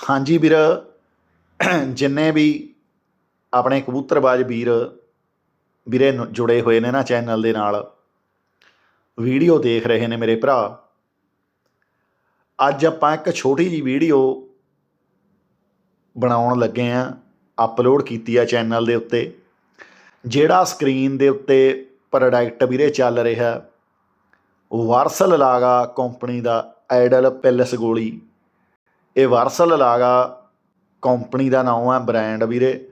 ਹਾਂਜੀ ਵੀਰ, ਜਿੰਨੇ ਵੀ ਆਪਣੇ ਕਬੂਤਰਬਾਜ਼ ਵੀਰ ਵੀਰੇ ਜੁੜੇ ਹੋਏ ਨੇ ਨਾ ਚੈਨਲ ਦੇ ਨਾਲ, ਵੀਡੀਓ ਦੇਖ ਰਹੇ ਨੇ ਮੇਰੇ ਭਰਾ। ਅੱਜ ਆਪਾਂ ਇੱਕ ਛੋਟੀ ਜੀ ਵੀਡੀਓ ਬਣਾਉਣ ਲੱਗੇ ਆਂ ਅਪਲੋਡ ਕੀਤੀ ਆ ਚੈਨਲ ਦੇ ਉੱਤੇ, ਜਿਹੜਾ ਸਕਰੀਨ ਦੇ ਉੱਤੇ ਪ੍ਰੋਡਕਟ ਵੀਰੇ ਚੱਲ ਰਿਹਾ, ਵਾਰਸਲ ਲਾਗਾ ਕੰਪਨੀ ਦਾ ਆਈਡਲ ਪੈਲਸ ਗੋਲੀ। ਇਹ ਵਾਰਸਲ ਲਾਗਾ ਕੰਪਨੀ ਦਾ ਨਾਮ ਹੈ, ਬ੍ਰਾਂਡ ਵੀਰੇ।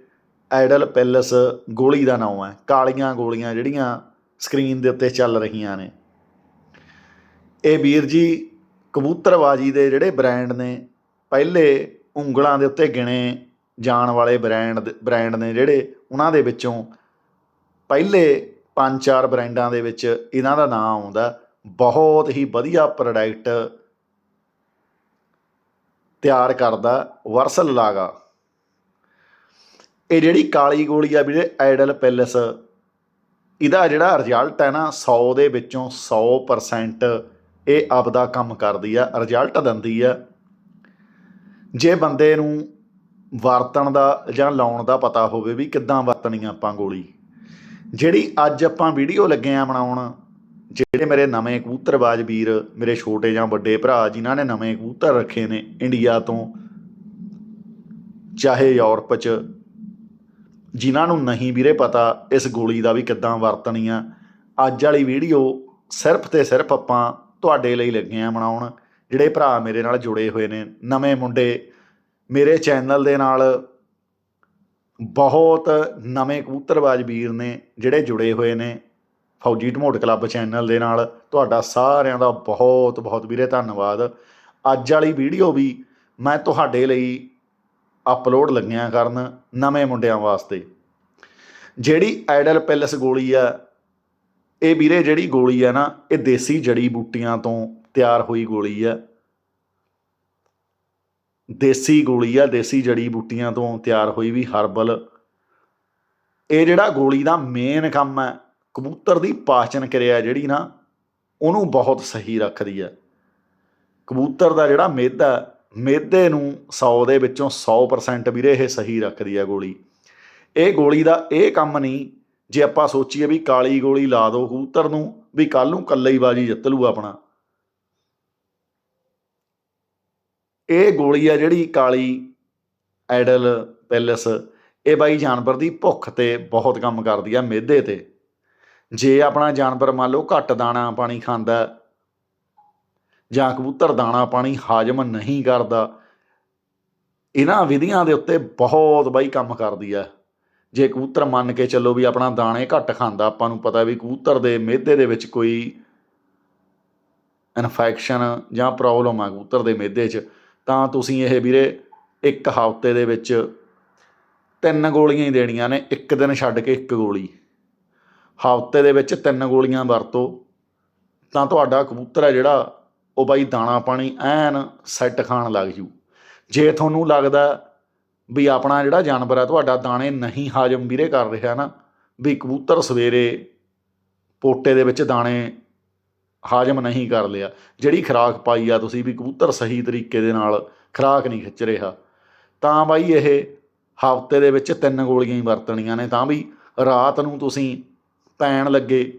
ਆਈਡਲ ਪੈਲਸ ਗੋਲੀ ਦਾ ਨਾਮ ਹੈ। ਕਾਲੀਆਂ ਗੋਲੀਆਂ ਜਿਹੜੀਆਂ ਸਕਰੀਨ ਦੇ ਉੱਤੇ ਚੱਲ ਰਹੀਆਂ ਨੇ। ਇਹ ਵੀਰ ਜੀ ਕਬੂਤਰਬਾਜੀ ਦੇ ਜਿਹੜੇ ਬ੍ਰਾਂਡ ਨੇ, ਪਹਿਲੇ ਉਂਗਲਾਂ ਦੇ ਉੱਤੇ ਗਿਣੇ ਜਾਣ ਵਾਲੇ ਬ੍ਰਾਂਡ ਬ੍ਰਾਂਡ ਨੇ ਜਿਹੜੇ, ਉਹਨਾਂ ਦੇ ਵਿੱਚੋਂ ਪਹਿਲੇ ਪੰਜ ਚਾਰ ਬ੍ਰਾਂਡਾਂ ਦੇ ਵਿੱਚ ਇਹਨਾਂ ਦਾ ਨਾਮ ਆਉਂਦਾ। ਬਹੁਤ ਹੀ ਵਧੀਆ ਪ੍ਰੋਡਕਟ ਤਿਆਰ ਕਰਦਾ ਵਰਸਲ ਲਾਗਾ। ਇਹ ਜਿਹੜੀ ਕਾਲੀ ਗੋਲੀ ਆ ਵੀਰੇ ਆਈਡਲ ਪੈਲਸ, ਇਹਦਾ ਜਿਹੜਾ ਰਿਜ਼ਲਟ ਹੈ ਨਾ 100 ਦੇ ਵਿੱਚੋਂ 100% ਇਹ ਆਪਦਾ ਕੰਮ ਕਰਦੀ ਆ ਰਿਜ਼ਲਟ ਦਿੰਦੀ ਆ। ਜੇ ਬੰਦੇ ਨੂੰ ਵਰਤਣ ਦਾ ਜਾਂ ਲਾਉਣ ਦਾ ਪਤਾ ਹੋਵੇ ਵੀ ਕਿੱਦਾਂ ਵਰਤਣੀ ਆਪਾਂ ਗੋਲੀ। ਜਿਹੜੀ ਅੱਜ ਆਪਾਂ ਵੀਡੀਓ ਲੱਗੇ ਆ ਬਣਾਉਣ ਜਿਹੜੇ ਮੇਰੇ ਨਵੇਂ ਕਬੂਤਰਬਾਜ਼ ਵੀਰ, ਮੇਰੇ ਛੋਟੇ ਜਾਂ ਵੱਡੇ ਭਰਾ ਜਿਨ੍ਹਾਂ ਨੇ ਨਵੇਂ ਕਬੂਤਰ ਰੱਖੇ ਨੇ ਇੰਡੀਆ ਤੋਂ, ਚਾਹੇ ਯੂਰਪ 'ਚ, ਜਿਨ੍ਹਾਂ ਨੂੰ ਨਹੀਂ ਵੀਰੇ ਪਤਾ ਇਸ ਗੋਲੀ ਦਾ ਵੀ ਕਿੱਦਾਂ ਵਰਤਣੀ ਆ, ਅੱਜ ਵਾਲੀ ਵੀਡੀਓ ਸਿਰਫ ਤੇ ਸਿਰਫ ਆਪਾਂ ਤੁਹਾਡੇ ਲਈ ਲੱਗੇ ਆ ਬਣਾਉਣ। ਜਿਹੜੇ ਭਰਾ ਮੇਰੇ ਨਾਲ ਜੁੜੇ ਹੋਏ ਨੇ, ਨਵੇਂ ਮੁੰਡੇ, ਮੇਰੇ ਚੈਨਲ ਦੇ ਨਾਲ ਬਹੁਤ ਨਵੇਂ ਕਬੂਤਰਬਾਜ਼ ਵੀਰ ਨੇ ਜਿਹੜੇ ਜੁੜੇ ਹੋਏ ਨੇ ਫੌਜੀ ਢਮੋਟ ਕਲੱਬ ਚੈਨਲ ਦੇ ਨਾਲ ਤੁਹਾਡਾ ਸਾਰਿਆਂ ਦਾ ਬਹੁਤ ਬਹੁਤ ਵੀਰੇ ਧੰਨਵਾਦ। ਅੱਜ ਵਾਲੀ ਵੀਡੀਓ ਵੀ ਮੈਂ ਤੁਹਾਡੇ ਲਈ ਅਪਲੋਡ ਲੱਗਿਆ ਕਰਨ ਨਵੇਂ ਮੁੰਡਿਆਂ ਵਾਸਤੇ। ਜਿਹੜੀ ਆਈਡਲ ਪੈਲਸ ਗੋਲੀ ਆ, ਇਹ ਵੀਰੇ ਜਿਹੜੀ ਗੋਲੀ ਆ ਨਾ, ਇਹ ਦੇਸੀ ਜੜੀ ਬੂਟੀਆਂ ਤੋਂ ਤਿਆਰ ਹੋਈ ਗੋਲੀ ਆ। ਦੇਸੀ ਗੋਲੀ ਆ, ਦੇਸੀ ਜੜੀ ਬੂਟੀਆਂ ਤੋਂ ਤਿਆਰ ਹੋਈ ਵੀ ਹਰਬਲ। ਇਹ ਜਿਹੜਾ ਗੋਲੀ ਦਾ ਮੇਨ ਕੰਮ ਹੈ ਕਬੂਤਰ ਦੀ ਪਾਚਨ ਕਿਰਿਆ ਜਿਹੜੀ ਨਾ, ਉਹਨੂੰ ਬਹੁਤ ਸਹੀ ਰੱਖਦੀ ਹੈ। ਕਬੂਤਰ ਦਾ ਜਿਹੜਾ ਮਿਹਦਾ ਮਿਹਦੇ ਨੂੰ 100 ਦੇ ਵਿੱਚੋਂ 100% ਵੀਰੇ ਇਹ ਸਹੀ ਰੱਖਦੀ ਹੈ ਗੋਲੀ। ਇਹ ਗੋਲੀ ਦਾ ਇਹ ਕੰਮ ਨਹੀਂ, ਜੇ ਆਪਾਂ ਸੋਚੀਏ ਵੀ ਕਾਲੀ ਗੋਲੀ ਲਾ ਦਿਓ ਕਬੂਤਰ ਨੂੰ, ਵੀ ਕੱਲ ਨੂੰ ਕੱਲੇ ਹੀ ਬਾਜੀ ਜਿੱਤ ਲੂ ਆਪਣਾ। ਇਹ ਗੋਲੀ ਆ ਜਿਹੜੀ ਕਾਲੀ ਐਡਲ ਪੈਲਸ, ਇਹ ਬਾਈ ਜਾਨਵਰ ਦੀ ਭੁੱਖ ਤੇ ਬਹੁਤ ਕੰਮ ਕਰਦੀ ਆ ਮਿਹਦੇ ਤੇ। ਜੇ ਆਪਣਾ ਜਾਨਵਰ ਮੰਨ ਲਓ ਘੱਟ ਦਾਣਾ ਪਾਣੀ ਖਾਂਦਾ ਜਾਂ ਕਬੂਤਰ ਦਾਣਾ ਪਾਣੀ ਹਾਜ਼ਮ ਨਹੀਂ ਕਰਦਾ, ਇਹਨਾਂ ਵਿਧੀਆਂ ਦੇ ਉੱਤੇ ਬਹੁਤ ਬਾਈ ਕੰਮ ਕਰਦੀ ਆ ਜੇ ਕਬੂਤਰ ਮੰਨ ਕੇ ਚੱਲੋ ਵੀ ਆਪਣਾ ਦਾਣੇ ਘੱਟ ਖਾਂਦਾ, ਆਪਾਂ ਨੂੰ ਪਤਾ ਵੀ ਕਬੂਤਰ ਦੇ ਮਿਹਦੇ ਦੇ ਵਿੱਚ ਕੋਈ ਇਨਫੈਕਸ਼ਨ ਜਾਂ ਪ੍ਰੋਬਲਮ ਆ ਕਬੂਤਰ ਦੇ ਮਿਹਦੇ 'ਚ, ਤਾਂ ਤੁਸੀਂ ਇਹ ਵੀਰੇ ਇੱਕ ਹਫ਼ਤੇ ਦੇ ਵਿੱਚ ਤਿੰਨ ਗੋਲੀਆਂ ਹੀ ਦੇਣੀਆਂ ਨੇ, ਇੱਕ ਦਿਨ ਛੱਡ ਕੇ ਇੱਕ ਗੋਲੀ। ਹਫ਼ਤੇ ਦੇ ਵਿੱਚ ਤਿੰਨ ਗੋਲੀਆਂ ਵਰਤੋ। ਤਾਂ ਤੁਹਾਡਾ ਕਬੂਤਰ ਹੈ ਜਿਹੜਾ ਉਹ ਬਾਈ ਦਾਣਾ ਪਾਣੀ ਐਨ ਸੈੱਟ ਖਾਣ ਲੱਗ ਜੂ। ਜੇ ਤੁਹਾਨੂੰ ਲੱਗਦਾ ਵੀ ਆਪਣਾ ਜਿਹੜਾ ਜਾਨਵਰ ਹੈ ਤੁਹਾਡਾ ਦਾਣੇ ਨਹੀਂ ਹਾਜ਼ਮ ਵੀਰੇ ਕਰ ਰਿਹਾ ਨਾ, ਵੀ ਕਬੂਤਰ ਸਵੇਰੇ ਪੋਟੇ ਦੇ ਵਿੱਚ ਦਾਣੇ ਹਾਜ਼ਮ ਨਹੀਂ ਕਰ ਲਿਆ, ਜਿਹੜੀ ਖੁਰਾਕ ਪਾਈ ਆ ਤੁਸੀਂ ਵੀ ਕਬੂਤਰ ਸਹੀ ਤਰੀਕੇ ਦੇ ਨਾਲ ਖੁਰਾਕ ਨਹੀਂ ਖਿੱਚ ਰਿਹਾ, ਤਾਂ ਬਾਈ ਇਹ ਹਫ਼ਤੇ ਦੇ ਵਿੱਚ ਤਿੰਨ ਗੋਲੀਆਂ ਹੀ ਵਰਤਣੀਆਂ ਨੇ। ਤਾਂ ਵੀ ਰਾਤ ਨੂੰ ਤੁਸੀਂ ਪੈਣ ਲੱਗੇ।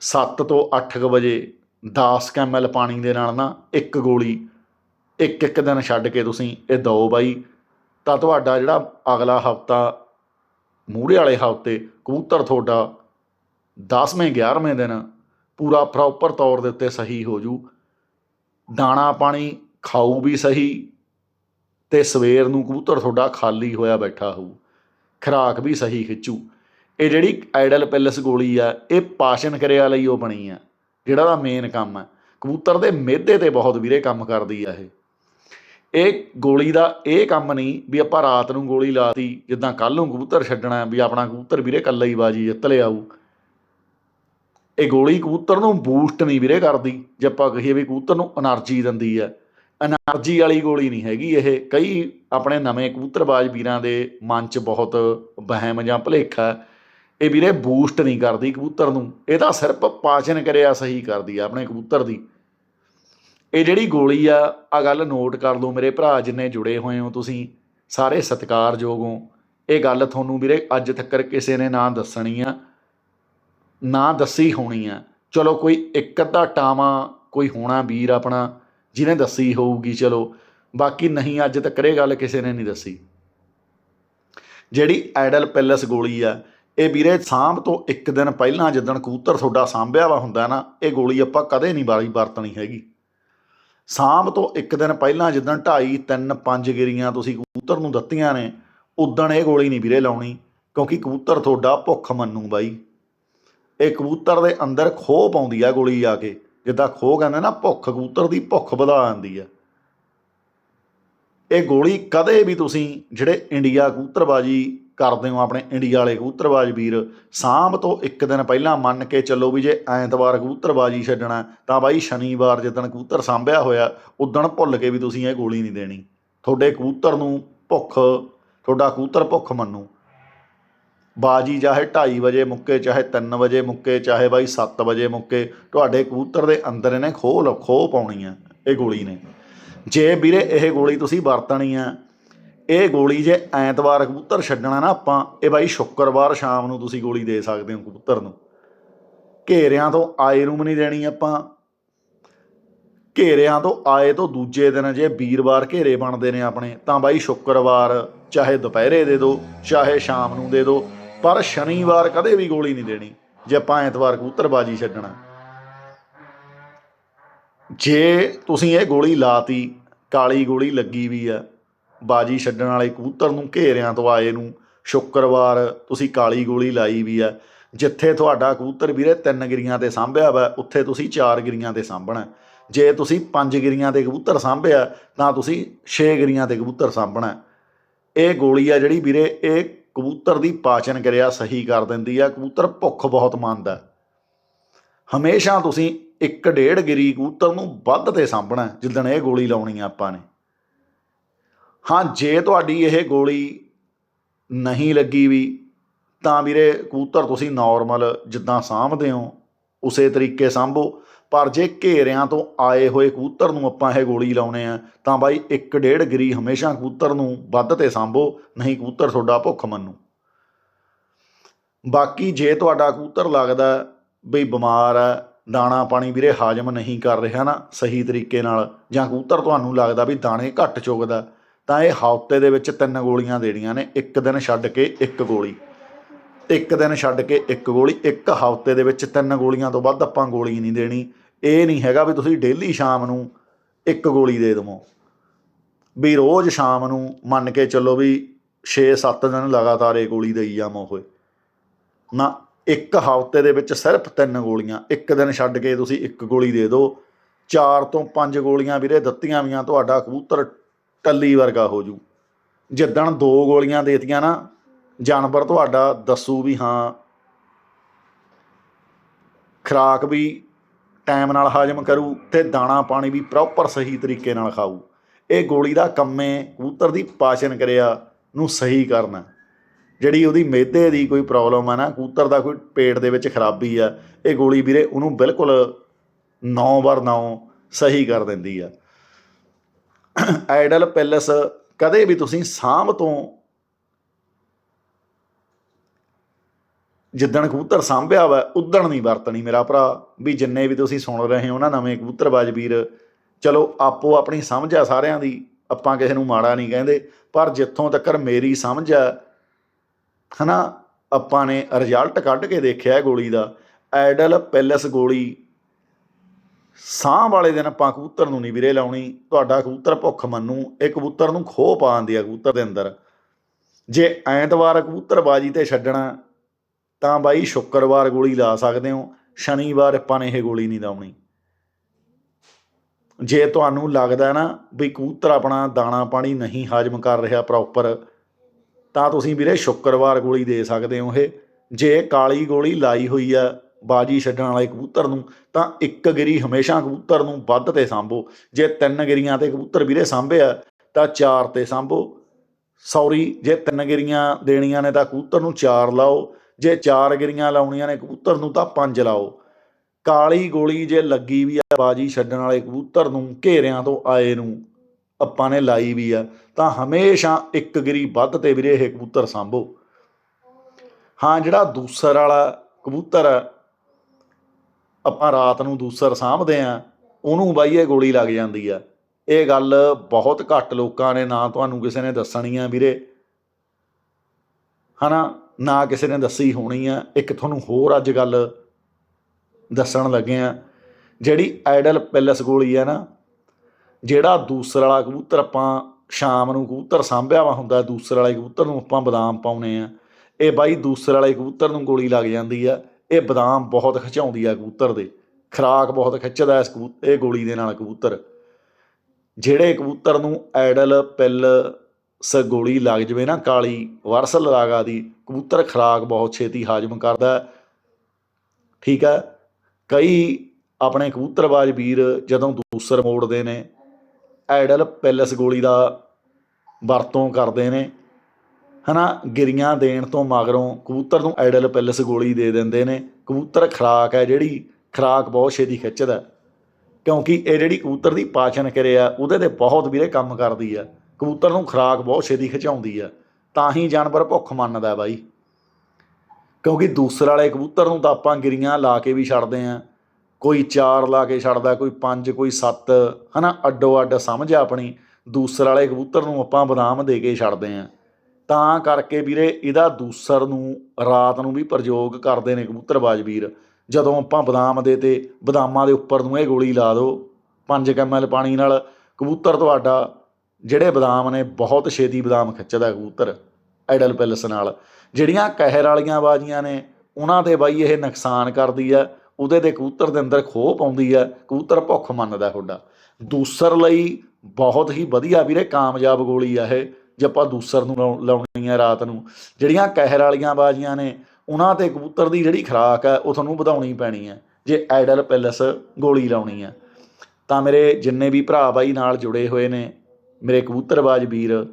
7 ਤੋਂ 8 ਕੁ ਵਜੇ 10 ਐਮਐਲ ਪਾਣੀ ਦੇ ਨਾਲ ਨਾ ਇੱਕ ਗੋਲੀ, ਇੱਕ ਇੱਕ ਦਿਨ ਛੱਡ ਕੇ ਤੁਸੀਂ ਇਹ ਦਿਓ ਬਾਈ। ਤਾਂ ਤੁਹਾਡਾ ਜਿਹੜਾ ਅਗਲਾ ਹਫਤਾ ਮੂਹਰੇ ਵਾਲੇ ਹਫ਼ਤੇ ਕਬੂਤਰ ਤੁਹਾਡਾ 10ਵੇਂ 11ਵੇਂ ਦਿਨ ਪੂਰਾ ਪ੍ਰੋਪਰ ਤੌਰ ਦੇ ਉੱਤੇ ਸਹੀ ਹੋ ਜੂ। ਦਾਣਾ ਪਾਣੀ ਖਾਊ ਵੀ ਸਹੀ ਤੇ ਸਵੇਰ ਨੂੰ ਕਬੂਤਰ ਤੁਹਾਡਾ ਖਾਲੀ ਹੋਇਆ ਬੈਠਾ ਹੋਊ। ਖਰਾਕ ਵੀ ਸਹੀ ਖਿੱਚੂ। ਇਹ ਜਿਹੜੀ ਆਈਡਲ ਪੈਲਸ ਗੋਲੀ ਆ, ਇਹ ਪਾਚਨ ਕਰਿਆ ਲਈ ਉਹ ਬਣੀ ਆ, ਜਿਹੜਾ ਦਾ ਮੇਨ ਕੰਮ ਆ। ਕਬੂਤਰ ਦੇ ਮਿਹਦੇ ਤੇ ਬਹੁਤ ਵੀਰੇ ਕੰਮ ਕਰਦੀ ਆ ਇਹ। ਇਹ ਗੋਲੀ ਦਾ ਇਹ ਕੰਮ ਨਹੀਂ ਵੀ ਆਪਾਂ ਰਾਤ ਨੂੰ ਗੋਲੀ ਲਾਤੀ, ਜਿੱਦਾਂ ਕੱਲ ਨੂੰ ਕਬੂਤਰ ਛੱਡਣਾ, ਵੀ ਆਪਣਾ ਕਬੂਤਰ ਵੀਰੇ ਕੱਲਾ ਹੀ ਬਾਜੀ ਜਿੱਤ ਲਿਆ ਆਊ ਇਹ ਗੋਲੀ ਕਬੂਤਰ ਨੂੰ ਬੂਸਟ ਨਹੀਂ ਵੀਰੇ ਕਰਦੀ, ਜੇ ਆਪਾਂ ਕਹੀਏ ਵੀ ਕਬੂਤਰ ਨੂੰ એનર્ਜੀ ਦਿੰਦੀ ਹੈ એનર્ਜੀ ਵਾਲੀ ਗੋਲੀ ਨਹੀਂ ਹੈਗੀ ਇਹ। ਕਈ ਆਪਣੇ ਨਵੇਂ ਕਬੂਤਰਬਾਜ਼ ਵੀਰਾਂ ਦੇ ਮਨ 'ਚ ਬਹੁਤ ਵਹਿਮ ਜਾਂ ਭਲੇਖਾ ਇਹ ਵੀਰੇ ਬੂਸਟ ਨਹੀਂ ਕਰਦੀ ਕਬੂਤਰ ਨੂੰ। ਇਹ ਤਾਂ ਸਿਰਫ ਪਾਚਨ ਕਰਿਆ ਸਹੀ ਕਰਦੀ ਆ ਆਪਣੇ ਕਬੂਤਰ ਦੀ। ਇਹ ਜਿਹੜੀ ਗੋਲੀ ਆ ਆ ਗੱਲ ਨੋਟ ਕਰ ਲਓ ਮੇਰੇ ਭਰਾ ਜਿੰਨੇ ਜੁੜੇ ਹੋਏ ਹੋ ਤੁਸੀਂ, ਸਾਰੇ ਸਤਿਕਾਰਯੋਗ ਹੋ। ਇਹ ਗੱਲ ਤੁਹਾਨੂੰ ਵੀਰੇ ਅੱਜ ਤੱਕ ਕਿਸੇ ਨੇ ਨਾ ਦੱਸਣੀ ਆ, ਨਾ ਦੱਸੀ ਹੋਣੀ ਆ। ਚਲੋ ਕੋਈ ਇੱਕ ਅੱਧਾ ਟਾਵਾ ਕੋਈ ਹੋਣਾ ਵੀਰ ਆਪਣਾ, ਜਿਹਨੇ ਦੱਸੀ ਹੋਊਗੀ ਚਲੋ। ਬਾਕੀ ਨਹੀਂ ਅੱਜ ਤੱਕ ਇਹ ਗੱਲ ਕਿਸੇ ਨੇ ਨਹੀਂ ਦੱਸੀ। ਜਿਹੜੀ ਐਡਲ ਪੈਲਸ ਗੋਲੀ ਆ ਇਹ ਵੀਰੇ ਸਾਂਭ ਤੋਂ ਇੱਕ ਦਿਨ ਪਹਿਲਾਂ ਜਿੱਦਣ ਕਬੂਤਰ ਤੁਹਾਡਾ ਸਾਂਭਿਆ ਵਾ ਹੁੰਦਾ ਨਾ, ਇਹ ਗੋਲੀ ਆਪਾਂ ਕਦੇ ਨਹੀਂ ਵਾਰੀ ਵਰਤਣੀ ਹੈਗੀ। ਸਾਂਭ ਤੋਂ ਇੱਕ ਦਿਨ ਪਹਿਲਾਂ ਜਿੱਦਣ 2.5 3 5 ਗਿਰੀਆਂ ਤੁਸੀਂ ਕਬੂਤਰ ਨੂੰ ਦਿੱਤੀਆਂ ਨੇ, ਉਦਣ ਇਹ ਗੋਲੀ ਨਹੀਂ ਵੀਰੇ ਲਾਉਣੀ, ਕਿਉਂਕਿ ਕਬੂਤਰ ਤੁਹਾਡਾ ਭੁੱਖ ਮੰਨੂ ਬਾਈ। ਇਹ ਕਬੂਤਰ ਦੇ ਅੰਦਰ ਖੋਹ ਪਾਉਂਦੀ ਆ ਗੋਲੀ ਆ ਕੇ, ਜਿੱਦਾਂ ਖੋਹ ਕਹਿੰਦੇ ਨਾ, ਭੁੱਖ, ਕਬੂਤਰ ਦੀ ਭੁੱਖ ਵਧਾ ਦਿੰਦੀ ਆ। ਇਹ ਗੋਲੀ ਕਦੇ ਵੀ ਤੁਸੀਂ, ਜਿਹੜੇ ਇੰਡੀਆ ਕਬੂਤਰਬਾਜੀ ਕਰਦੇ ਹੋ ਆਪਣੇ ਇੰਡੀਆ ਵਾਲੇ ਕਬੂਤਰਬਾਜ ਵੀਰ। ਸਾਂਭ ਤੋਂ ਇੱਕ ਦਿਨ ਪਹਿਲਾਂ ਮੰਨ ਕੇ ਚੱਲੋ ਵੀ ਜੇ ਐਤਵਾਰ ਕਬੂਤਰਬਾਜੀ ਛੱਡਣਾ, ਤਾਂ ਬਾਈ ਸ਼ਨੀਵਾਰ ਜਿੱਦਣ ਕਬੂਤਰ ਸਾਂਭਿਆ ਹੋਇਆ ਉਦਣ ਭੁੱਲ ਕੇ ਵੀ ਤੁਸੀਂ ਇਹ ਗੋਲੀ ਨਹੀਂ ਦੇਣੀ। ਤੁਹਾਡੇ ਕਬੂਤਰ ਨੂੰ ਭੁੱਖ, ਤੁਹਾਡਾ ਕਬੂਤਰ ਭੁੱਖ ਮੰਨੂ। ਬਾਜੀ ਚਾਹੇ 2:30 ਵਜੇ ਮੁੱਕੇ, ਚਾਹੇ 3 ਵਜੇ ਮੁੱਕੇ, ਚਾਹੇ ਬਾਈ 7 ਵਜੇ ਮੁੱਕੇ, ਤੁਹਾਡੇ ਕਬੂਤਰ ਦੇ ਅੰਦਰ ਇਹਨੇ ਖੋਹ ਖੋਹ ਪਾਉਣੀ ਆ, ਇਹ ਗੋਲੀ ਨੇ। ਜੇ ਵੀਰੇ ਇਹ ਗੋਲੀ ਤੁਸੀਂ ਵਰਤਣੀ ਆ ਇਹ ਗੋਲੀ ਜੇ ਐਤਵਾਰ ਕਬੂਤਰ ਛੱਡਣਾ ਨਾ ਆਪਾਂ, ਇਹ ਬਾਈ ਸ਼ੁੱਕਰਵਾਰ ਸ਼ਾਮ ਨੂੰ ਤੁਸੀਂ ਗੋਲੀ ਦੇ ਸਕਦੇ ਹੋ ਕਬੂਤਰ ਨੂੰ। ਘੇਰਿਆਂ ਤੋਂ ਆਏ ਨੂੰ ਨਹੀਂ ਦੇਣੀ ਆਪਾਂ। ਘੇਰਿਆਂ ਤੋਂ ਆਏ ਤੋਂ ਦੂਜੇ ਦਿਨ ਜੇ ਵੀਰਵਾਰ ਘੇਰੇ ਬਣਦੇ ਨੇ ਆਪਣੇ, ਤਾਂ ਬਾਈ ਸ਼ੁੱਕਰਵਾਰ ਚਾਹੇ ਦੁਪਹਿਰੇ ਦੇ ਦਿਓ ਚਾਹੇ ਸ਼ਾਮ ਨੂੰ ਦੇ ਦਿਓ ਪਰ ਸ਼ਨੀਵਾਰ ਕਦੇ ਵੀ ਗੋਲੀ ਨਹੀਂ ਦੇਣੀ, ਜੇ ਆਪਾਂ ਐਤਵਾਰ ਕਬੂਤਰਬਾਜੀ ਛੱਡਣਾ। ਜੇ ਤੁਸੀਂ ਇਹ ਗੋਲੀ ਲਾਤੀ, ਕਾਲੀ ਗੋਲੀ ਲੱਗੀ ਵੀ ਆ ਬਾਜੀ ਛੱਡਣ ਵਾਲੇ ਕਬੂਤਰ ਨੂੰ ਘੇਰਿਆਂ ਤੋਂ ਆਏ ਨੂੰ। ਸ਼ੁੱਕਰਵਾਰ ਤੁਸੀਂ ਕਾਲੀ ਗੋਲੀ ਲਾਈ ਵੀ ਹੈ। ਜਿੱਥੇ ਤੁਹਾਡਾ ਕਬੂਤਰ ਵੀਰੇ ਤਿੰਨ ਗਿਰੀਆਂ ਤੇ ਸਾਂਭਿਆ ਵਾ, ਉੱਥੇ ਤੁਸੀਂ ਚਾਰ ਗਿਰੀਆਂ ਤੇ ਸਾਂਭਣਾ ਜੇ ਤੁਸੀਂ ਪੰਜ ਗਿਰੀਆਂ ਤੇ ਕਬੂਤਰ ਸਾਂਭਿਆ, ਤਾਂ ਤੁਸੀਂ 6 ਗਿਰੀਆਂ ਤੇ ਕਬੂਤਰ ਸਾਂਭਣਾ ਇਹ ਗੋਲੀ ਆ ਜਿਹੜੀ ਵੀਰੇ, ਇਹ ਕਬੂਤਰ ਦੀ ਪਾਚਨ ਕਿਰਿਆ ਸਹੀ ਕਰ ਦਿੰਦੀ ਆ। ਕਬੂਤਰ ਭੁੱਖ ਬਹੁਤ ਮੰਨਦਾ ਹਮੇਸ਼ਾ ਤੁਸੀਂ ਇੱਕ ਡੇਢ ਗਿਰੀ ਕਬੂਤਰ ਨੂੰ ਵੱਧ ਤੇ ਸਾਂਭਣਾ ਜਿੱਦਣ ਇਹ ਗੋਲੀ ਲਾਉਣੀ ਆ ਆਪਾਂ ਨੇ। ਹਾਂ, ਜੇ ਤੁਹਾਡੀ ਇਹ ਗੋਲੀ ਨਹੀਂ ਲੱਗੀ ਵੀ, ਤਾਂ ਵੀਰੇ ਕਬੂਤਰ ਤੁਸੀਂ ਨਾਰਮਲ ਜਿੱਦਾਂ ਸਾਂਭਦੇ ਹੋ, ਉਸੇ ਤਰੀਕੇ ਸਾਂਭੋ। ਪਰ ਜੇ ਘੇਰਿਆਂ ਤੋਂ ਆਏ ਹੋਏ ਕਬੂਤਰ ਨੂੰ ਆਪਾਂ ਇਹ ਗੋਲੀ ਲਾਉਨੇ ਆ, ਤਾਂ ਬਾਈ ਇੱਕ ਡੇਢ ਗਿਰੀ ਹਮੇਸ਼ਾ ਕਬੂਤਰ ਨੂੰ ਵੱਧ ਤੇ ਸਾਂਭੋ, ਨਹੀਂ ਕਬੂਤਰ ਤੁਹਾਡਾ ਭੁੱਖ ਮੰਨੂ। ਬਾਕੀ ਜੇ ਤੁਹਾਡਾ ਕਬੂਤਰ ਲੱਗਦਾ ਬਈ ਬਿਮਾਰ ਹੈ ਦਾਣਾ ਪਾਣੀ ਵੀਰੇ ਹਾਜ਼ਮ ਨਹੀਂ ਕਰ ਰਿਹਾ ਨਾ ਸਹੀ ਤਰੀਕੇ ਨਾਲ, ਜਾਂ ਕਬੂਤਰ ਤੁਹਾਨੂੰ ਲੱਗਦਾ ਵੀ ਦਾਣੇ ਘੱਟ ਚੁਗਦਾ ਤਾਂ ਇਹ ਹਫ਼ਤੇ ਦੇ ਵਿੱਚ ਤਿੰਨ ਗੋਲੀਆਂ ਦੇਣੀਆਂ ਨੇ, ਇੱਕ ਦਿਨ ਛੱਡ ਕੇ ਇੱਕ ਗੋਲੀ। ਇੱਕ ਦਿਨ ਛੱਡ ਕੇ ਇੱਕ ਗੋਲੀ, ਇੱਕ ਹਫ਼ਤੇ ਦੇ ਵਿੱਚ ਤਿੰਨ ਗੋਲੀਆਂ ਤੋਂ ਵੱਧ ਆਪਾਂ ਗੋਲੀ ਨਹੀਂ ਦੇਣੀ। ਇਹ ਨਹੀਂ ਹੈਗਾ ਵੀ ਤੁਸੀਂ ਡੇਲੀ ਸ਼ਾਮ ਨੂੰ ਇੱਕ ਗੋਲੀ ਦੇ ਦੇਵੋ। ਵੀ ਰੋਜ਼ ਸ਼ਾਮ ਨੂੰ ਮੰਨ ਕੇ ਚੱਲੋ ਵੀ 6-7 ਦਿਨ ਲਗਾਤਾਰ ਇਹ ਗੋਲੀ ਦੇਈ ਜਾਵੋ ਹੋਏ ਨਾ, ਇੱਕ ਹਫ਼ਤੇ ਦੇ ਵਿੱਚ ਸਿਰਫ ਤਿੰਨ ਗੋਲੀਆਂ, ਇੱਕ ਦਿਨ ਛੱਡ ਕੇ ਤੁਸੀਂ ਇੱਕ ਗੋਲੀ ਦੇ ਦਿਓ। ਚਾਰ ਤੋਂ ਪੰਜ ਗੋਲੀਆਂ ਵੀਰੇ ਦਿੱਤੀਆਂ ਵੀਆਂ, ਤੁਹਾਡਾ ਕਬੂਤਰ ਟੱਲੀ ਵਰਗਾ ਹੋ ਜੂ। ਜਿੱਦਣ ਦੋ ਗੋਲੀਆਂ ਦੇਤੀਆਂ ਨਾ, ਜਾਨਵਰ ਤੁਹਾਡਾ ਦੱਸੂ ਵੀ ਹਾਂ। ਖਰਾਕ ਵੀ ਟਾਈਮ ਨਾਲ ਹਾਜ਼ਮ ਕਰੂ ਤੇ ਦਾਣਾ ਪਾਣੀ ਵੀ ਪ੍ਰੋਪਰ ਸਹੀ ਤਰੀਕੇ ਨਾਲ ਖਾਊ। ਇਹ ਗੋਲੀ ਦਾ ਕੰਮੇ ਕਬੂਤਰ ਦੀ ਪਾਚਨ ਕਿਰਿਆ ਨੂੰ ਸਹੀ ਕਰਨਾ। ਜਿਹੜੀ ਉਹਦੀ ਮਿਹਦੇ ਦੀ ਕੋਈ ਪ੍ਰੋਬਲਮ ਆ ਨਾ, ਕਬੂਤਰ ਦਾ ਕੋਈ ਪੇਟ ਦੇ ਵਿੱਚ ਖਰਾਬੀ ਆ, ਇਹ ਗੋਲੀ ਵੀਰੇ ਉਹਨੂੰ ਬਿਲਕੁਲ 9 ਵਾਰ 9 ਸਹੀ ਕਰ ਦਿੰਦੀ ਆ। ਆਈਡਲ ਪੈਲਸ ਕਦੇ ਵੀ ਤੁਸੀਂ ਸਾਂਭ ਤੋਂ ਜਿੱਦਣ ਕਬੂਤਰ ਸਾਂਭਿਆ ਵਾ, ਉਦਣ ਨਹੀਂ ਵਰਤਣੀ। ਮੇਰਾ ਭਰਾ, ਵੀ ਜਿੰਨੇ ਵੀ ਤੁਸੀਂ ਸੁਣ ਰਹੇ ਹੋ ਨਾ ਨਵੇਂ ਕਬੂਤਰਬਾਜ ਵੀਰ, ਚਲੋ ਆਪੋ ਆਪਣੀ ਸਮਝ ਆ ਸਾਰਿਆਂ ਦੀ, ਆਪਾਂ ਕਿਸੇ ਨੂੰ ਮਾੜਾ ਨਹੀਂ ਕਹਿੰਦੇ, ਪਰ ਜਿੱਥੋਂ ਤੱਕ ਮੇਰੀ ਸਮਝ ਆ, ਹਨਾ, ਆਪਾਂ ਨੇ ਰਿਜ਼ਲਟ ਕੱਢ ਕੇ ਦੇਖਿਆ ਗੋਲੀ ਦਾ ਐਡਲ ਪੈਲਸ ਗੋਲੀ ਸਾਹ ਵਾਲੇ ਦਿਨ ਆਪਾਂ ਕਬੂਤਰ ਨੂੰ ਨਹੀਂ ਵੀਰੇ ਲਾਉਣੀ। ਤੁਹਾਡਾ ਕਬੂਤਰ ਭੁੱਖ ਮੰਨੂ, ਇਹ ਕਬੂਤਰ ਨੂੰ ਖੋਹ ਪਾਉਂਦੀ ਆ ਕਬੂਤਰ ਦੇ ਅੰਦਰ। ਜੇ ਐਤਵਾਰ ਕਬੂਤਰਬਾਜੀ ਤੇ ਛੱਡਣਾ, ਤਾਂ ਬਾਈ ਸ਼ੁੱਕਰਵਾਰ ਗੋਲੀ ਲਾ ਸਕਦੇ ਹੋ, ਸ਼ਨੀਵਾਰ ਆਪਾਂ ਨੇ ਇਹ ਗੋਲੀ ਨਹੀਂ ਲਾਉਣੀ। ਜੇ ਤੁਹਾਨੂੰ ਲੱਗਦਾ ਨਾ ਵੀ ਕਬੂਤਰ ਆਪਣਾ ਦਾਣਾ ਪਾਣੀ ਨਹੀਂ ਹਾਜ਼ਮ ਕਰ ਰਿਹਾ ਪ੍ਰੋਪਰ ਤਾਂ ਤੁਸੀਂ ਵੀਰੇ ਸ਼ੁੱਕਰਵਾਰ ਗੋਲੀ ਦੇ ਸਕਦੇ ਹੋ ਇਹ। ਜੇ ਕਾਲੀ ਗੋਲੀ ਲਾਈ ਹੋਈ ਆ ਬਾਜੀ ਛੱਡਣ ਵਾਲੇ ਕਬੂਤਰ ਨੂੰ ਤਾਂ ਇੱਕ ਗਿਰੀ ਹਮੇਸ਼ਾ ਕਬੂਤਰ ਨੂੰ ਵੱਧ ਤੇ ਸਾਂਭੋ। ਜੇ ਤਿੰਨ ਗਿਰੀਆਂ ਤੇ ਕਬੂਤਰ ਵੀਰੇ ਸਾਂਭਿਆ ਤਾਂ ਚਾਰ ਤੇ ਸਾਂਭੋ। ਸੌਰੀ ਜੇ ਤਿੰਨ ਗਿਰੀਆਂ ਦੇਣੀਆਂ ਨੇ ਤਾਂ ਕਬੂਤਰ ਨੂੰ ਚਾਰ ਲਾਓ। ਜੇ ਚਾਰ ਗਿਰੀਆਂ ਲਾਉਣੀਆਂ ਨੇ ਕਬੂਤਰ ਨੂੰ ਤਾਂ ਪੰਜ ਲਾਓ। ਕਾਲੀ ਗੋਲੀ ਜੇ ਲੱਗੀ ਵੀ ਆ ਬਾਜੀ ਛੱਡਣ ਵਾਲੇ ਕਬੂਤਰ ਨੂੰ ਘੇਰਿਆਂ ਤੋਂ ਆਏ ਨੂੰ ਆਪਾਂ ਨੇ ਲਾਈ ਵੀ ਆ ਤਾਂ ਹਮੇਸ਼ਾ ਇੱਕ ਗਿਰੀ ਵੱਧ ਤੇ ਵੀਰੇ ਇਹ ਕਬੂਤਰ ਸੰਭੋ। ਹਾਂ ਜਿਹੜਾ ਦੂਸਰ ਵਾਲਾ ਕਬੂਤਰ ਆ, ਆਪਾਂ ਰਾਤ ਨੂੰ ਦੂਸਰ ਸਾਂਭਦੇ ਆ, ਉਹਨੂੰ ਬਾਈ ਇਹ ਗੋਲੀ ਲੱਗ ਜਾਂਦੀ ਆ। ਇਹ ਗੱਲ ਬਹੁਤ ਘੱਟ ਲੋਕਾਂ ਨੇ ਨਾ ਤੁਹਾਨੂੰ ਕਿਸੇ ਨੇ ਦੱਸਣੀ ਆ ਵੀਰੇ। ਹਨਾ? ਨਾ ਕਿਸੇ ਨੇ ਦੱਸੀ ਹੋਣੀ ਆ। ਇੱਕ ਤੁਹਾਨੂੰ ਹੋਰ ਅੱਜ ਗੱਲ ਦੱਸਣ ਲੱਗੇ ਆ। ਜਿਹੜੀ ਆਈਡਲ ਪੈਲਸ ਗੋਲੀ ਆ ਨਾ, ਜਿਹੜਾ ਦੂਸਰ ਵਾਲਾ ਕਬੂਤਰ ਆਪਾਂ ਸ਼ਾਮ ਨੂੰ ਕਬੂਤਰ ਸਾਂਭਿਆ ਵਾ ਹੁੰਦਾ, ਦੂਸਰ ਵਾਲੇ ਕਬੂਤਰ ਨੂੰ ਆਪਾਂ ਬਦਾਮ ਪਾਉਨੇ ਆ। ਇਹ ਬਾਈ ਦੂਸਰ ਵਾਲੇ ਕਬੂਤਰ ਨੂੰ ਗੋਲੀ ਲੱਗ ਜਾਂਦੀ ਆ। ਇਹ ਬਦਾਮ ਬਹੁਤ ਖਿਚਾਉਂਦੀ ਆ ਕਬੂਤਰ ਦੇ। ਖਰਾਕ ਬਹੁਤ ਖਿੱਚਦਾ ਇਸ ਕਬੂ, ਇਹ ਗੋਲੀ ਦੇ ਨਾਲ ਕਬੂਤਰ। ਜਿਹੜੇ ਕਬੂਤਰ ਨੂੰ ਐਡਲ ਪਿੱਲ ਸ ਗੋਲੀ ਲੱਗ ਜਵੇ ਨਾ, ਕਾਲੀ ਵਰਸਲ ਰਾਗਾ ਦੀ, ਕਬੂਤਰ ਖਰਾਕ ਬਹੁਤ ਛੇਤੀ ਹਾਜ਼ਮ ਕਰਦਾ ਠੀਕ ਹੈ? ਕਈ ਆਪਣੇ ਕਬੂਤਰਬਾਜ਼ ਵੀਰ ਜਦੋਂ ਦੂਸਰ ਮੋੜਦੇ ਨੇ, ਐਡਲ ਪੈਲਸ ਗੋਲੀ ਦਾ ਵਰਤੋਂ ਕਰਦੇ ਨੇ ਹਨਾ, ਗਿਰੀਆਂ ਦੇਣ ਤੋਂ ਮਗਰੋਂ ਕਬੂਤਰ ਨੂੰ ਐਡਲ ਪੈਲਸ ਗੋਲੀ ਦੇ ਦਿੰਦੇ ਨੇ। ਕਬੂਤਰ ਖਰਾਕ ਹੈ ਜਿਹੜੀ, ਖਰਾਕ ਬਹੁਤ ਛੇਤੀ ਖਿੱਚਦਾ ਕਿਉਂਕਿ ਇਹ ਜਿਹੜੀ ਕਬੂਤਰ ਦੀ ਪਾਚਨ ਕਿਰਿਆ, ਉਹਦੇ ਤੇ ਬਹੁਤ ਵੀਰੇ ਕੰਮ ਕਰਦੀ ਆ ਕਬੂਤਰ ਨੂੰ ਖਰਾਕ ਬਹੁਤ ਛੇਤੀ ਖਿਚਾਉਂਦੀ ਆ ਤਾਂ ਹੀ ਜਾਨਵਰ ਭੁੱਖ ਮੰਨਦਾ ਬਾਈ। ਕਿਉਂਕਿ ਦੂਸਰੇ ਵਾਲੇ ਕਬੂਤਰ ਨੂੰ ਤਾਂ ਆਪਾਂ ਗਿਰੀਆਂ ਲਾ ਕੇ ਵੀ ਛੱਡਦੇ ਆ ਕੋਈ 4 ਲਾ ਕੇ ਛੱਡਦਾ, ਕੋਈ 5 ਕੋਈ 7 ਹਨਾ ਅੱਡੋ ਅੱਡ ਸਮਝ ਆਪਣੀ। ਦੂਸਰੇ ਵਾਲੇ ਕਬੂਤਰ ਨੂੰ ਆਪਾਂ ਬਦਾਮ ਦੇ ਕੇ ਛੱਡਦੇ ਆ ਤਾਂ ਕਰਕੇ ਵੀਰੇ ਇਹਦਾ ਦੂਸਰ ਨੂੰ ਰਾਤ ਨੂੰ ਵੀ ਪ੍ਰਯੋਗ ਕਰਦੇ ਨੇ ਕਬੂਤਰਬਾਜ਼ ਵੀਰ ਜਦੋਂ ਆਪਾਂ ਬਦਾਮ ਦੇ ਤੇ ਬਦਾਮਾਂ ਦੇ ਉੱਪਰ ਨੂੰ ਇਹ ਗੋਲੀ ਲਾ ਦਿਓ 5 ਐਮਐਲ ਪਾਣੀ ਨਾਲ, ਕਬੂਤਰ ਤੁਹਾਡਾ, ਜਿਹੜੇ ਬਦਾਮ ਨੇ ਬਹੁਤ ਛੇਤੀ ਬਦਾਮ ਖਿੱਚਦਾ ਕਬੂਤਰ, ਐਡਲ ਪਿਲਸ ਨਾਲ। ਜਿਹੜੀਆਂ ਕਹਿਰ ਵਾਲੀਆਂ ਬਾਜੀਆਂ ਨੇ, ਉਹਨਾਂ ਤੇ ਬਾਈ ਇਹ ਨੁਕਸਾਨ ਕਰਦੀ ਆ, ਉਹਦੇ ਤੇ ਕਬੂਤਰ ਦੇ ਅੰਦਰ ਖੋਹ ਪਾਉਂਦੀ ਆ, ਕਬੂਤਰ ਭੁੱਖ ਮੰਨਦਾ ਤੁਹਾਡਾ। ਦੂਸਰ ਲਈ ਬਹੁਤ ਹੀ ਵਧੀਆ ਵੀਰੇ ਕਾਮਯਾਬ ਗੋਲੀ ਆ ਇਹ। ਜੇ ਆਪਾਂ ਦੂਸਰ ਨੂੰ ਲਾਉ- ਲਾਉਣੀ ਹੈ ਰਾਤ ਨੂੰ, ਜਿਹੜੀਆਂ ਕਹਿਰ ਵਾਲੀਆਂ ਬਾਜੀਆਂ ਨੇ, ਉਹਨਾਂ ਤੇ ਕਬੂਤਰ ਦੀ ਜਿਹੜੀ ਖੁਰਾਕ ਹੈ ਉਹ ਤੁਹਾਨੂੰ ਵਧਾਉਣੀ ਪੈਣੀ ਹੈ ਜੇ ਐਡਲ ਪੈਲਸ ਗੋਲੀ ਲਾਉਣੀ ਹੈ ਤਾਂ ਮੇਰੇ ਜਿੰਨੇ ਵੀ ਭਰਾ ਬਾਈ ਨਾਲ ਜੁੜੇ ਹੋਏ ਨੇ, ਮੇਰੇ ਕਬੂਤਰਬਾਜ਼ ਵੀਰ,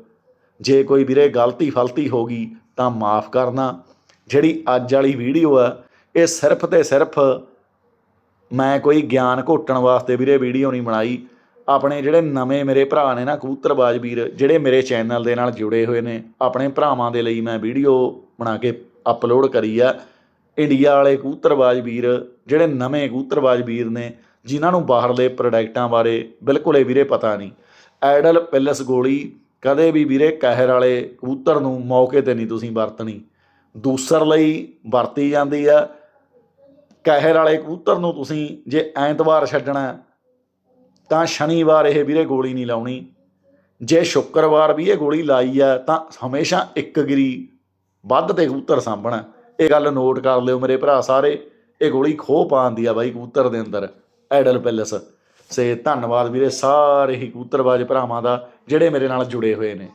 ਜੇ ਕੋਈ ਵੀਰੇ ਗਲਤੀ ਫਲਤੀ ਹੋ ਗਈ, ਤਾਂ ਮਾਫ ਕਰਨਾ। ਜਿਹੜੀ ਅੱਜ ਵਾਲੀ ਵੀਡੀਓ ਆ, ਇਹ ਸਿਰਫ ਤੇ ਸਿਰਫ ਮੈਂ ਕੋਈ ਗਿਆਨ ਘੋਟਣ ਵਾਸਤੇ ਵੀਰੇ ਵੀਡੀਓ ਨਹੀਂ ਬਣਾਈ ਆਪਣੇ ਜਿਹੜੇ ਨਵੇਂ ਮੇਰੇ ਭਰਾ ਨੇ ਨਾ ਕਬੂਤਰਬਾਜ਼ ਵੀਰ, ਜਿਹੜੇ ਮੇਰੇ ਚੈਨਲ ਦੇ ਨਾਲ ਜੁੜੇ ਹੋਏ ਨੇ, ਆਪਣੇ ਭਰਾਵਾਂ ਦੇ ਲਈ ਮੈਂ ਵੀਡੀਓ ਬਣਾ ਕੇ ਅਪਲੋਡ ਕਰੀ ਆ। ਇੰਡੀਆ ਵਾਲੇ ਕਬੂਤਰਬਾਜ਼ ਵੀਰ, ਜਿਹੜੇ ਨਵੇਂ ਕਬੂਤਰਬਾਜ਼ ਵੀਰ ਨੇ, ਜਿਨ੍ਹਾਂ ਨੂੰ ਬਾਹਰਲੇ ਪ੍ਰੋਡਕਟਾਂ ਬਾਰੇ ਬਿਲਕੁਲ ਹੀ ਵੀਰੇ ਪਤਾ ਨਹੀਂ। ਐਡਲ ਪੈਲਸ ਗੋਲੀ, ਕਦੇ ਵੀ ਵੀਰੇ ਕਹਿਰ ਵਾਲੇ ਕਬੂਤਰ ਨੂੰ ਮੌਕੇ ਤੇ ਨਹੀਂ ਤੁਸੀਂ ਵਰਤਣੀ। ਦੂਸਰ ਲਈ ਵਰਤੀ ਜਾਂਦੀ ਆ। ਕਹਿਰ ਵਾਲੇ ਕਬੂਤਰ ਨੂੰ ਤੁਸੀਂ ਜੇ ਐਤਵਾਰ ਛੱਡਣਾ ਤਾਂ ਸ਼ਨੀਵਾਰ ਇਹ ਵੀਰੇ ਗੋਲੀ ਨਹੀਂ ਲਾਉਣੀ। ਜੇ ਸ਼ੁੱਕਰਵਾਰ ਵੀ ਇਹ ਗੋਲੀ ਲਾਈ ਆ, ਤਾਂ ਹਮੇਸ਼ਾ ਇੱਕ ਗਿਰੀ ਵੱਧ ਤੇ ਕਬੂਤਰ ਸਾਂਭਣਾ। ਇਹ ਗੱਲ ਨੋਟ ਕਰ ਲਿਓ ਮੇਰੇ ਭਰਾ ਸਾਰੇ। ਇਹ ਗੋਲੀ ਖੋਹ ਪਾਉਂਦੀ ਆ ਬਾਈ ਕਬੂਤਰ ਦੇ ਅੰਦਰ ਐਡਲ ਪੈਲਸ ਸੇ ਧੰਨਵਾਦ ਵੀਰੇ ਸਾਰੇ ਹੀ ਕਬੂਤਰਬਾਜ਼ ਭਰਾਵਾਂ ਦਾ, ਜਿਹੜੇ ਮੇਰੇ ਨਾਲ ਜੁੜੇ ਹੋਏ ਨੇ।